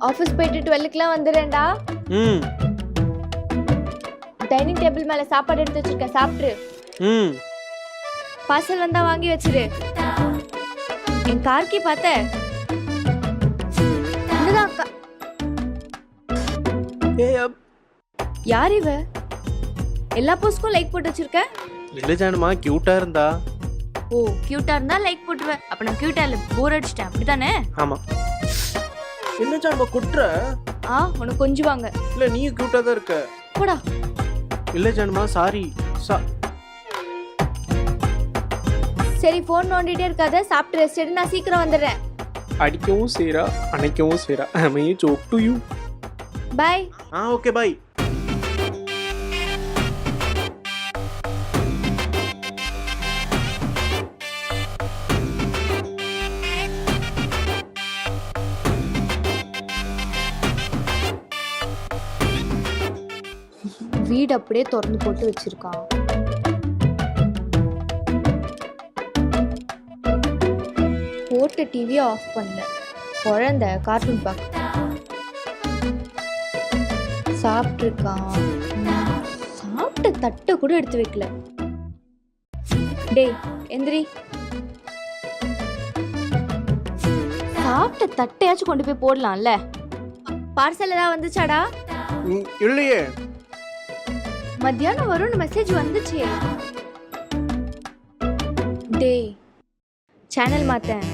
Office போயிட்டு டுவெல்லுக்குலாம் வந்துடுறேன்டா. ம். Dining table மேல சாப்பாடு எடுத்து வச்சிருக்கேன் சாப்பிட்ரு. ம். பார்சல் வந்தா வாங்கி வச்சிரு. என் கார்கி பார்த்த. இதுதான் அக்கா. யார் இவ? எல்லா போஸ்ட்க்கும் லைக் போட்டு வச்சிருக்க? இல்லை ஜானுமா க்யூட்டாக இருந்தா. ஓ கியூட்டா இருந்தா லைக் போட்டுருவேன் அப்ப நான் கியூட்டா இல்ல போர் அடிச்சிட்டேன். அப்படிதானே ஆமாம் என்ன ஜானுமா குட்டுற ஆ உனக்கு கொஞ்சம் வாங்க இல்லை நீயும் க்யூட்டாக தான் இருக்க. போடா. இல்லை ஜானுமா சாரி சா சரி ஃபோன் நோண்டிட்டே இருக்காத. சாப்பிட்டு ரெஸ்ட் எடு நான் சீக்கிரம் வந்துடுறேன். அடிக்கவும் செய்கிறா அணைக்கவும் செய்கிறா I joke to you bye ah okay bye வீடு அப்படியே திறந்து போட்டு வச்சிருக்கான். போட்ட டிவியை ஆஃப் பண்ணல. குழந்த கார்ட்டூன் பார்க்க சாப்பிட்ருக்கான் சாப்பிட்ட தட்டை கூட எடுத்து வைக்கல. டேய் எந்திரி. சாப்பிட்ட தட்டையாச்சும் கொண்டு போய் போடலாம்ல. பார்சல் ஏதாவது வந்துச்சாடா? இல்லையே. மத்தியானம் வரும்னு மெசேஜ் வந்துச்சே. டேய் சேனல் மாத்தேன்.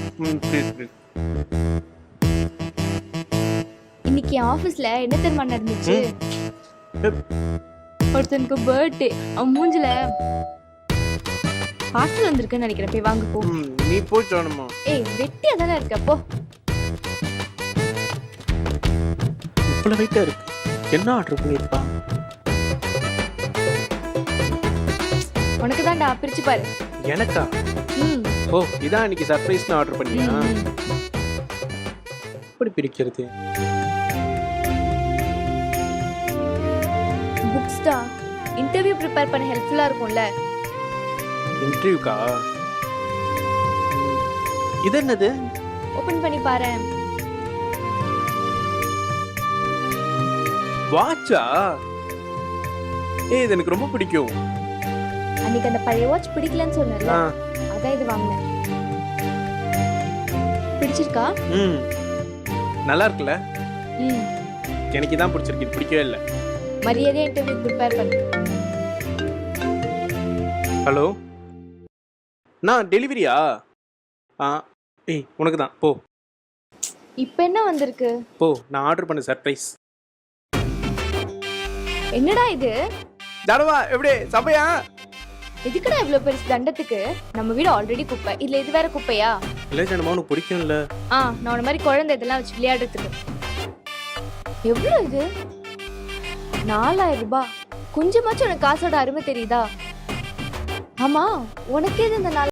இன்னைக்கு என் ஆஃபீஸ்ல என்ன தெரியுமா நடந்துச்சு. ஒருத்தனுக்கு பர்த்டே அவன் மூஞ்சில பார்சல் வந்திருக்குன்னு நினைக்கிறேன். போய் வாங்க போ. நீ போய் ஜானுமா. ஏய் வெட்டியா தானே இருக்க போ. இவ்வளோ வெயிட்டாக இருக்கு. என்ன ஆர்டர் பண்ணியிருப்பா உனக்கு தான்டா பிரிச்சு பாரு. எனக்கா? ம். ஓ இதான் இன்னைக்கு சர்ப்ரைஸ்னு ஆர்டர் பண்ணியா. எப்படி பிரிக்கிறது? புக்ஸ் தான் இன்டர்வியூ ப்ரிப்பேர் பண்ண ஹெல்ப்ஃபுல்லா இருக்கும்ல. இன்டர்வியூக்கா இது என்னது? ஓபன் பண்ணி பாரு வாட்சா ஏய் இது எனக்கு ரொம்ப பிடிக்கும். அன்னைக்கு அந்த பழைய வாட்ச் பிடிக்கலன்னு சொன்னல அதான் இது வாங்கினேன். பிடிச்சிருக்கா? ம். நல்லா இருக்குல்ல? ம். எனக்கு இதான் பிடிச்சிருக்கு இது பிடிக்கவே இல்லை. மரியாதையா இன்டர்வியூ ப்ரிப்பேர் பண்ணு. ஹலோ நான் டெலிவரியா ஆ ஏய் உனக்கு தான் போ. இப்போ என்ன வந்திருக்கு? போ நான் ஆர்டர் பண்ண சர்ப்ரைஸ் என்னடா இது? தடவா எப்படி சபையா? எதுக்குடா இவ்வளவு பெருசு தண்டத்துக்கு? நம்ம வீடு ஆல்ரெடி குப்பை. இதுல இது வேற குப்பையா? இல்லை ஜனமா உனக்கு பிடிக்கும்ல? ஆ நான் உன மாதிரி குழந்தை இதெல்லாம் வச்சு விளையாடுறதுக்கு. எவ்வளவு இது? நாலாயிரம் ரூபாய் கொஞ்சமாச்சும் உனக்கு காசோட அருமை தெரியுதா? ஆமா உனக்கே இது இந்த நாலாயிரம்